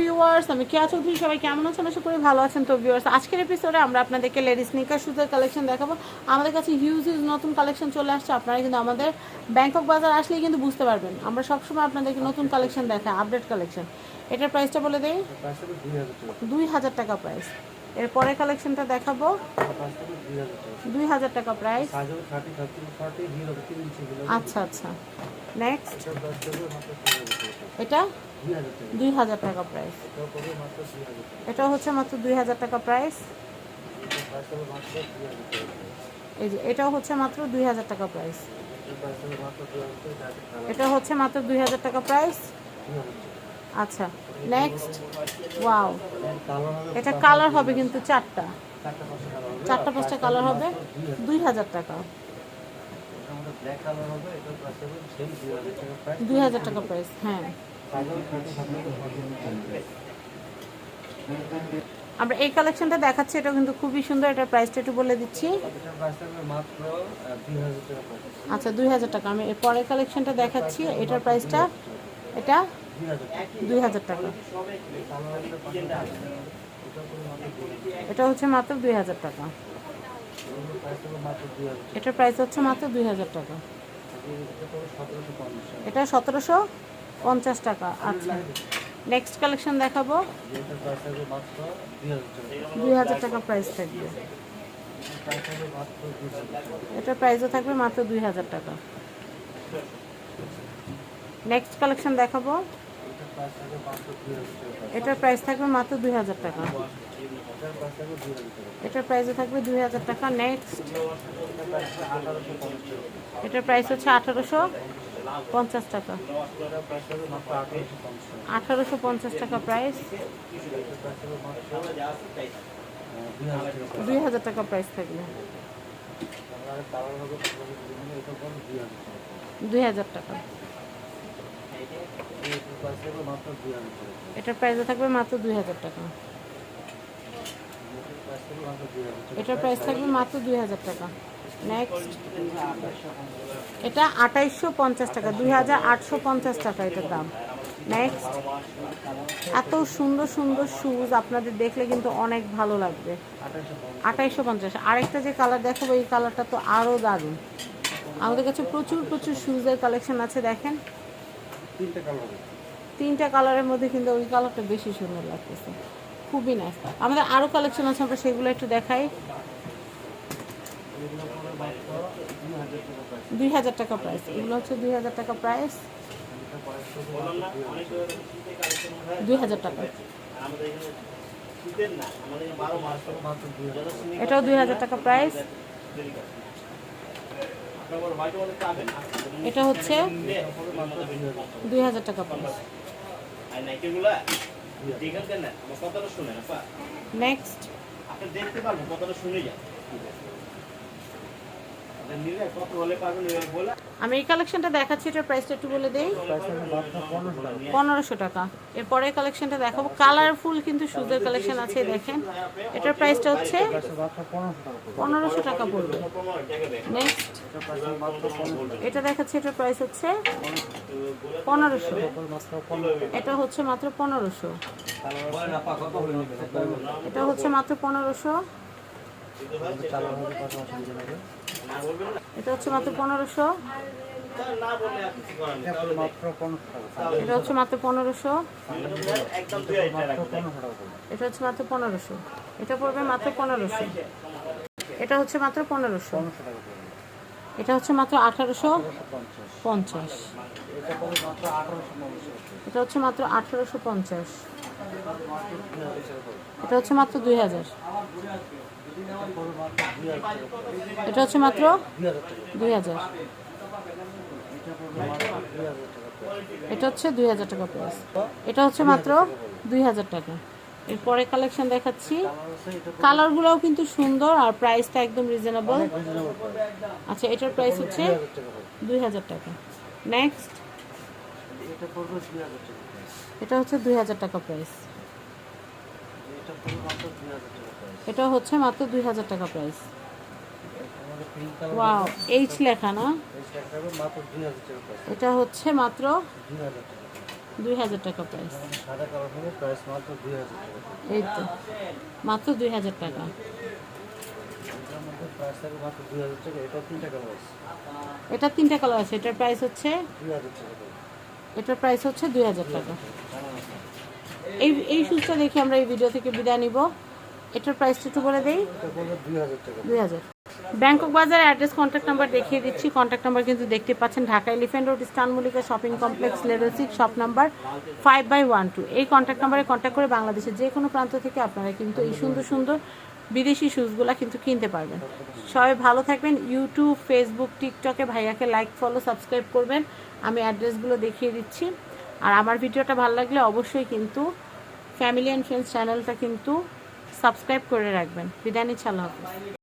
Viewers আমি কেয়া চৌধুরী সবাই কেমন আছেন? আশা করি ভালো আছেন। তো ভিউয়ার্স আজকের এপিসোডে আমরা আপনাদেরকে লেডিস স্নিকার শুজের কালেকশন দেখাবো। আমাদের কাছে হিউজ হিউজ নতুন কালেকশন চলে আসছে। আপনারা কিন্তু আমাদের ব্যাংকক বাজার আসলেই কিন্তু বুঝতে পারবেন। আমরা সবসময় আপনাদেরকে নতুন কালেকশন দেখাই আপডেট কালেকশন এটার প্রাইসটা বলে দেই? দুই হাজার টাকা। প্রাইস এরপরে কালেকশনটা দেখাবো। দুই হাজার টাকা প্রাইস আচ্ছা আচ্ছা। নেক্সট এটা? দুই হাজার টাকা প্রাইস এটা হচ্ছে মাত্র দুই হাজার টাকা প্রাইস এই যে, এটাও হচ্ছে মাত্র দুই হাজার টাকা প্রাইস এটা হচ্ছে মাত্র দুই হাজার টাকা প্রাইস আচ্ছা নেক্সট ওয়াও এটা কালার হবে কিন্তু চারটা। চারটা পাঁচটা কালার হবে, দুই হাজার টাকা। দুই হাজার টাকা প্রাইস হ্যাঁ। আমরা এই কালেকশনটা দেখাচ্ছি এটা কিন্তু খুবই সুন্দর, এটার প্রাইসটা একটু বলে দিচ্ছি। আচ্ছা দুই হাজার টাকা। আমি এর পরের কালেকশনটা দেখাচ্ছি, এটার প্রাইসটা এটা দুই হাজার টাকা। এটা হচ্ছে মাত্র দুই হাজার টাকা। এটার প্রাইস হচ্ছে মাত্র দুই হাজার টাকা। এটা সতেরোশো পঞ্চাশ টাকা। আচ্ছা নেক্সট কালেকশন দেখাবো। দুই হাজার টাকা প্রাইস থাকবে। এটার প্রাইসও থাকবে মাত্র দুই হাজার টাকা। নেক্সট কালেকশন দেখাবো। এটার প্রাইস থাকবে মাত্র দুই হাজার টাকা। এটার প্রাইস থাকবে দুই হাজার টাকা। নেক্সট এটার প্রাইস হচ্ছে আঠারোশো পঞ্চাশ টাকা। আঠারোশো পঞ্চাশ টাকা প্রাইস দুই হাজার টাকা প্রাইস থাকবে। দুই হাজার টাকা। এটার প্রাইস থাকবে মাত্র দুই হাজার টাকা। এটার প্রাইস থাকবে মাত্র দুই হাজার টাকা। নেক্সট এটা আঠাইশশো পঞ্চাশ টাকা, দুই হাজার আটশো পঞ্চাশ টাকা এটার দাম। নেক্সট এত সুন্দর সুন্দর শুজ আপনাদের দেখলে কিন্তু অনেক ভালো লাগবে। আঠাইশশো পঞ্চাশ। আরেকটা যে কালার দেখাবো, এই কালারটা তো আরও দারুণ। আমাদের কাছে প্রচুর প্রচুর শুজের কালেকশন আছে, দেখেন। তিনটে কালার তিনটা কালারের মধ্যে কিন্তু ওই কালারটা বেশি সুন্দর লাগতেছে। খুবই নাইস আমাদের আরও কালেকশন আছে, আমরা সেগুলো একটু দেখাই। দুই হাজার টাকা প্রাইস এগুলো হচ্ছে দুই হাজার টাকা প্রাইস দুই হাজার টাকা। এটাও দুই হাজার টাকা প্রাইস এটা হচ্ছে দুই হাজার টাকা প্রাইস নেক্সট দেখতে পারব কতটা শুনে যান। আমি এই কালেকশনটা দেখাচ্ছি, এটার প্রাইসটা একটু বলে দেই। পনেরোশো টাকা। এরপরে কালেকশনটা দেখাবো। কালারফুল কিন্তু সুদের কালেকশন আছে দেখেন। এটার প্রাইসটা হচ্ছে পনেরোশো টাকা পড়বে। নেক্সট এটা দেখাচ্ছি, এটার প্রাইস হচ্ছে পনেরোশো। এটা হচ্ছে মাত্র পনেরোশো। এটা হচ্ছে মাত্র পনেরোশো। এটা হচ্ছে মাত্র পনেরোশো। এটা হচ্ছে মাত্র পনেরোশো। এটা হচ্ছে মাত্র পনেরোশো। এটা পড়বে মাত্র পনেরোশো। এটা হচ্ছে মাত্র পনেরোশো। এটা হচ্ছে মাত্র আঠারোশো পঞ্চাশ। এটা হচ্ছে মাত্র আঠারোশো পঞ্চাশ। এটা হচ্ছে মাত্র দুই হাজার। এটা হচ্ছে মাত্র দুই হাজার। এটা হচ্ছে দুই হাজার টাকা প্রাইস এটা হচ্ছে মাত্র দুই হাজার টাকা। এরপরে কালেকশন দেখাচ্ছি। কালারগুলোও কিন্তু সুন্দর আর প্রাইসটা একদম রিজনেবল আচ্ছা এটার প্রাইস হচ্ছে দুই হাজার টাকা। নেক্সট এটা হচ্ছে দুই হাজার টাকা প্রাইস এটা হচ্ছে মাত্র দুই হাজার টাকা প্রাইস ওয়াও এইচ লেখা না? এটা হচ্ছে মাত্র দুই হাজার টাকা প্রাইস এই তো, মাত্র দুই হাজার টাকা। এটা তিনটা কালার আছে, এটার প্রাইস হচ্ছে এটার প্রাইস হচ্ছে দুই হাজার টাকা। এই এই শুজটা দেখে আমরা এই ভিডিও থেকে বিদায় নিব। এটার প্রাইসটা একটু বলে দেই। ব্যাংকক বাজার অ্যাড্রেস কন্ট্যাক্ট নাম্বার দেখিয়ে দিচ্ছি। কন্ট্যাক্ট নাম্বার কিন্তু দেখতে পাচ্ছেন। Dhaka elephant road stun shopping complex level six shop number five by one two এই কন্ট্যাক্ট নাম্বারে কন্ট্যাক্ট করে বাংলাদেশের যে কোনো প্রান্ত থেকে আপনারা কিন্তু এই সুন্দর সুন্দর বিদেশি শুজগুলো কিন্তু কিনতে পারবেন। সবাই ভালো থাকবেন। ইউটিউব ফেসবুক টিকটকে ভাইয়াকে লাইক ফলো সাবস্ক্রাইব করবেন। আমি অ্যাড্রেসগুলো দেখিয়ে দিচ্ছি। আর আমার ভিডিওটা ভালো লাগলে অবশ্যই কিন্তু ফ্যামিলি অ্যান্ড ফ্রেন্ডস চ্যানেলটা কিন্তু সাবস্ক্রাইব করে রাখবেন। বিদায় নিচ্ছি, আল্লাহ হাফিজ।